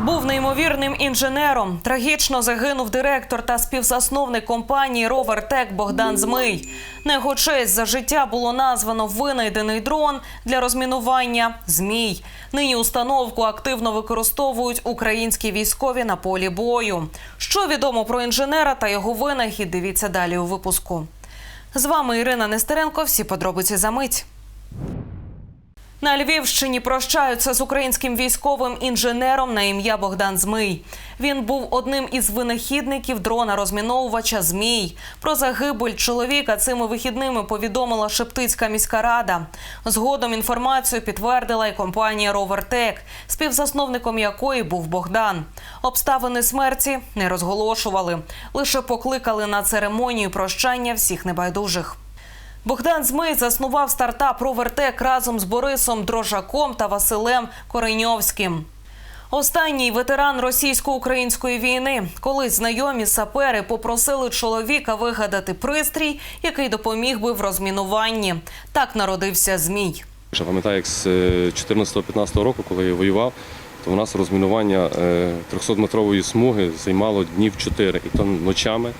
Був неймовірним інженером. Трагічно загинув директор та співзасновник компанії Ровертек Богдан Змий. На за життя було названо винайдений дрон для розмінування Змій. Нині установку активно використовують українські військові на полі бою. Що відомо про інженера та його винахід? Дивіться далі у випуску. З вами Ірина Нестеренко. Всі подробиці за мить. На Львівщині прощаються з українським військовим інженером на ім'я Богдан Змий. Він був одним із винахідників дрона розміновувача Змій. Про загибель чоловіка цими вихідними повідомила Шептицька міська рада. Згодом інформацію підтвердила і компанія Ровертек, співзасновником якої був Богдан. Обставини смерті не розголошували, лише покликали на церемонію прощання всіх небайдужих. Богдан Змий заснував стартап «Ровертек» разом з Борисом Дрожаком та Василем Кореньовським. Останній ветеран російсько-української війни. Колись знайомі сапери попросили чоловіка вигадати пристрій, який допоміг би в розмінуванні. Так народився Змій. Я пам'ятаю, як з е, 14-15 року, коли я воював, то у нас розмінування е, 300-метрової смуги займало днів 4, і то ночами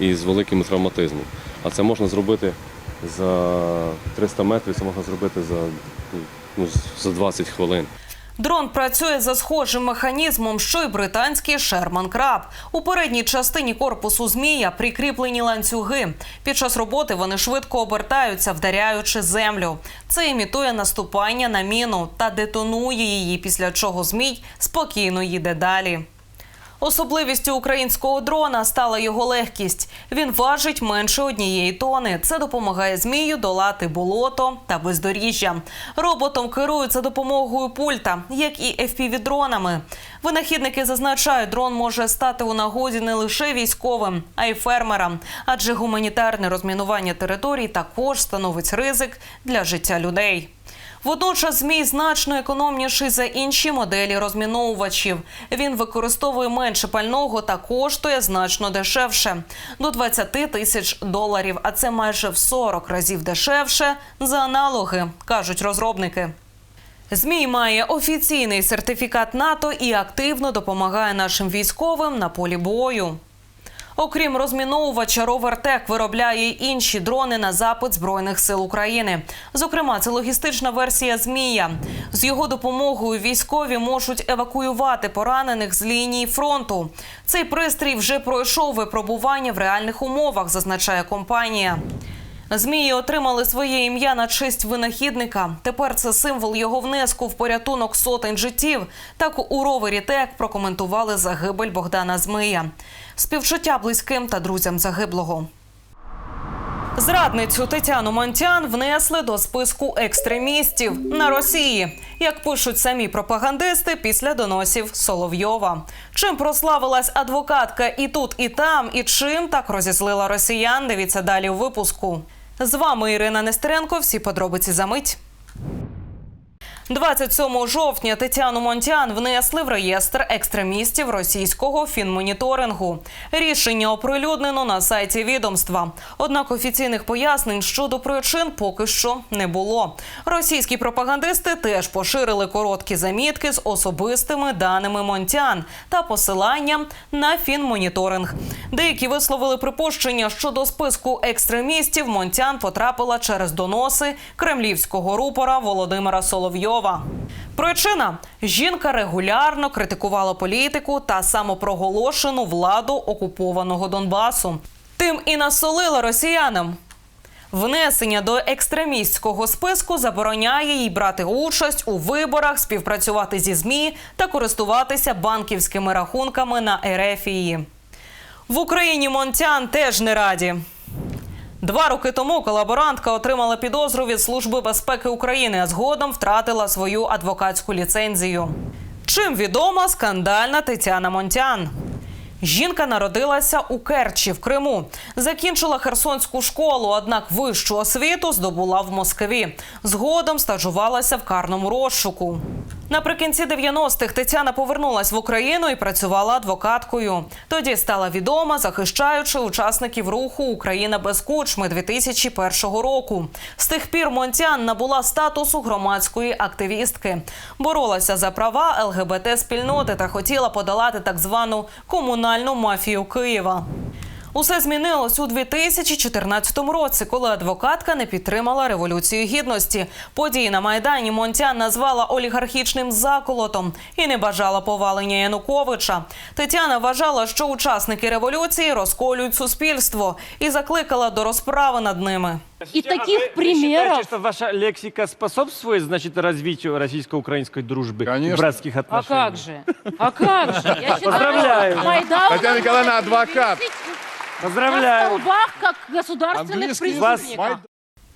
і з великим травматизмом. А це можна зробити за 300 метрів, це можна зробити за, ну, за 20 хвилин. Дрон працює за схожим механізмом, що й британський Шерман Краб. У передній частині корпусу змія прикріплені ланцюги. Під час роботи вони швидко обертаються, вдаряючи землю. Це імітує наступання на міну та детонує її, після чого змій спокійно їде далі. Особливістю українського дрона стала його легкість. Він важить менше однієї тони. Це допомагає змію долати болото та бездоріжжя. Роботом керують за допомогою пульта, як і FPV-дронами. Винахідники зазначають, дрон може стати у нагоді не лише військовим, а й фермерам, адже гуманітарне розмінування територій також становить ризик для життя людей. Водночас змій значно економніший за інші моделі розміновувачів. Він використовує менше пального та коштує значно дешевше до 20 тисяч доларів. А це майже в 40 разів дешевше за аналоги, кажуть розробники. Змій має офіційний сертифікат НАТО і активно допомагає нашим військовим на полі бою. Окрім розміновувача, Ровертек виробляє й інші дрони на запит збройних сил України. Зокрема, це логістична версія Змія. З його допомогою військові можуть евакуювати поранених з лінії фронту. Цей пристрій вже пройшов випробування в реальних умовах, зазначає компанія. Змії отримали своє ім'я на честь винахідника. Тепер це символ його внеску в порятунок сотень життів. Так у ровері ТЕК прокоментували загибель Богдана Змия. Співчуття близьким та друзям загиблого. Зрадницю Тетяну Монтян внесли до списку екстремістів на Росії, як пишуть самі пропагандисти після доносів Соловйова. Чим прославилась адвокатка і тут, і там, і чим так розізлила росіян. Дивіться далі у випуску. З вами Ірина Нестеренко. Всі подробиці за мить. 27 жовтня Тетяну Монтян внесли в реєстр екстремістів російського фінмоніторингу. Рішення оприлюднено на сайті відомства. Однак офіційних пояснень щодо причин поки що не було. Російські пропагандисти теж поширили короткі замітки з особистими даними Монтян та посиланням на фінмоніторинг. Деякі висловили припущення, що до списку екстремістів Монтян потрапила через доноси кремлівського рупора Володимира Соловйова. Причина жінка регулярно критикувала політику та самопроголошену владу окупованого Донбасу. Тим і насолила росіянам. Внесення до екстремістського списку забороняє їй брати участь у виборах, співпрацювати зі змі та користуватися банківськими рахунками на Ерефії. В Україні Монтян теж не раді. Два роки тому колаборантка отримала підозру від Служби безпеки України, а згодом втратила свою адвокатську ліцензію. Чим відома скандальна Тетяна Монтян? Жінка народилася у Керчі в Криму, закінчила Херсонську школу, однак вищу освіту здобула в Москві. Згодом стажувалася в карному розшуку. Наприкінці 90-х Тетяна повернулась в Україну і працювала адвокаткою. Тоді стала відома, захищаючи учасників руху Україна без кучми 2001 року. З тих пір Монтян набула статусу громадської активістки, боролася за права ЛГБТ спільноти та хотіла подолати так звану комунальну мафію Києва. Усе змінилось у 2014 році, коли адвокатка не підтримала революцію гідності. Події на майдані Монтян назвала олігархічним заколотом і не бажала повалення Януковича. Тетяна вважала, що учасники революції розколюють суспільство і закликала до розправи над ними. И А таких вы- вы примеров считаете, что ваша лексика способствует, значит, развитию российско-украинской дружбы Конечно. и братских А отношений? как же? А как же? Я считаю, Поздравляю. Майдан Татьяна надо Николаевна, адвокат. На Поздравляю. столбах, как государственных Английский преступников.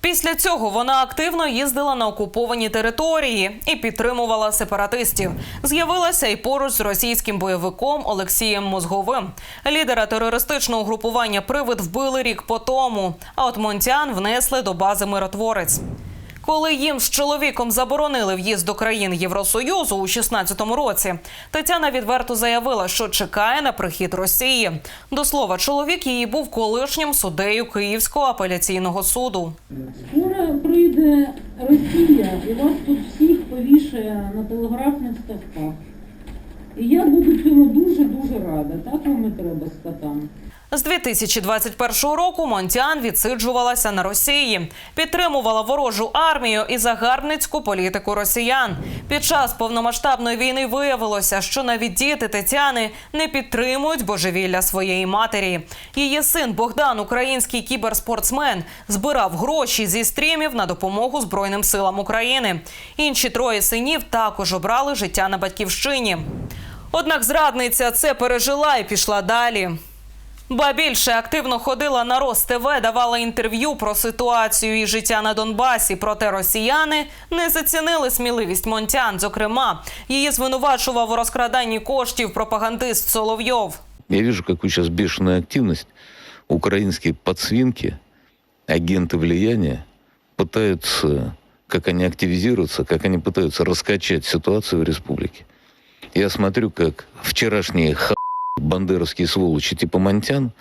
Після цього вона активно їздила на окуповані території і підтримувала сепаратистів. З'явилася і поруч з російським бойовиком Олексієм Мозговим. Лідера терористичного групування Привид вбили рік по тому. А от Монтян внесли до бази миротворець. Коли їм з чоловіком заборонили в'їзд до країн Євросоюзу у 16-му році, Тетяна відверто заявила, що чекає на прихід Росії. До слова, чоловік її був колишнім суддею Київського апеляційного суду. Скоро прийде Росія і вас тут всіх повішає на телеграфних ставках. І я буду цьому дуже-дуже рада. Так вам і треба скотам. З 2021 року Монтян відсиджувалася на Росії, підтримувала ворожу армію і загарбницьку політику росіян. Під час повномасштабної війни виявилося, що навіть діти Тетяни не підтримують божевілля своєї матері. Її син Богдан, український кіберспортсмен, збирав гроші зі стрімів на допомогу Збройним силам України. Інші троє синів також обрали життя на батьківщині. Однак зрадниця це пережила і пішла далі. Ба більше активно ходила на Рос ТВ, давала інтерв'ю про ситуацію і життя на Донбасі. Проте росіяни не зацінили сміливість Монтян. Зокрема, її звинувачував у розкраданні коштів пропагандист Соловйов. Я вижу, какую сейчас бешеную активность украинские подсвинки, агенты влияния пытаются, как они активизируются, как они пытаются раскачать ситуацию в республике. Я смотрю, как вчерашние ха бандеровские сволочи типа Монтян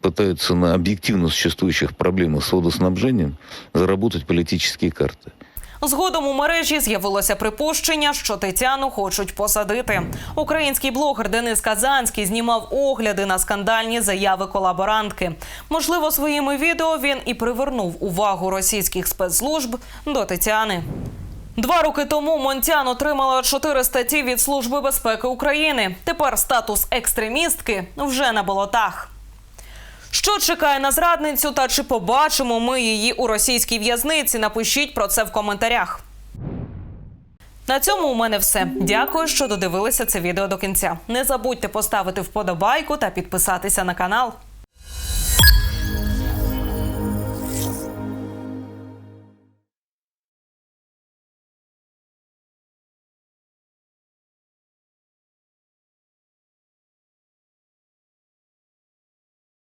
пытаются на объективно существующих проблемах с водоснабжением заработать политические карты. Згодом у мережі з'явилося припущення, що Тетяну хочуть посадити. Український блогер Денис Казанський знімав огляди на скандальні заяви колаборантки. Можливо, своїми відео він і привернув увагу російських спецслужб до Тетяни. Два роки тому Монтян отримала чотири статті від Служби безпеки України. Тепер статус екстремістки вже на болотах. Що чекає на зрадницю та чи побачимо ми її у російській в'язниці? Напишіть про це в коментарях. На цьому у мене все. Дякую, що додивилися це відео до кінця. Не забудьте поставити вподобайку та підписатися на канал.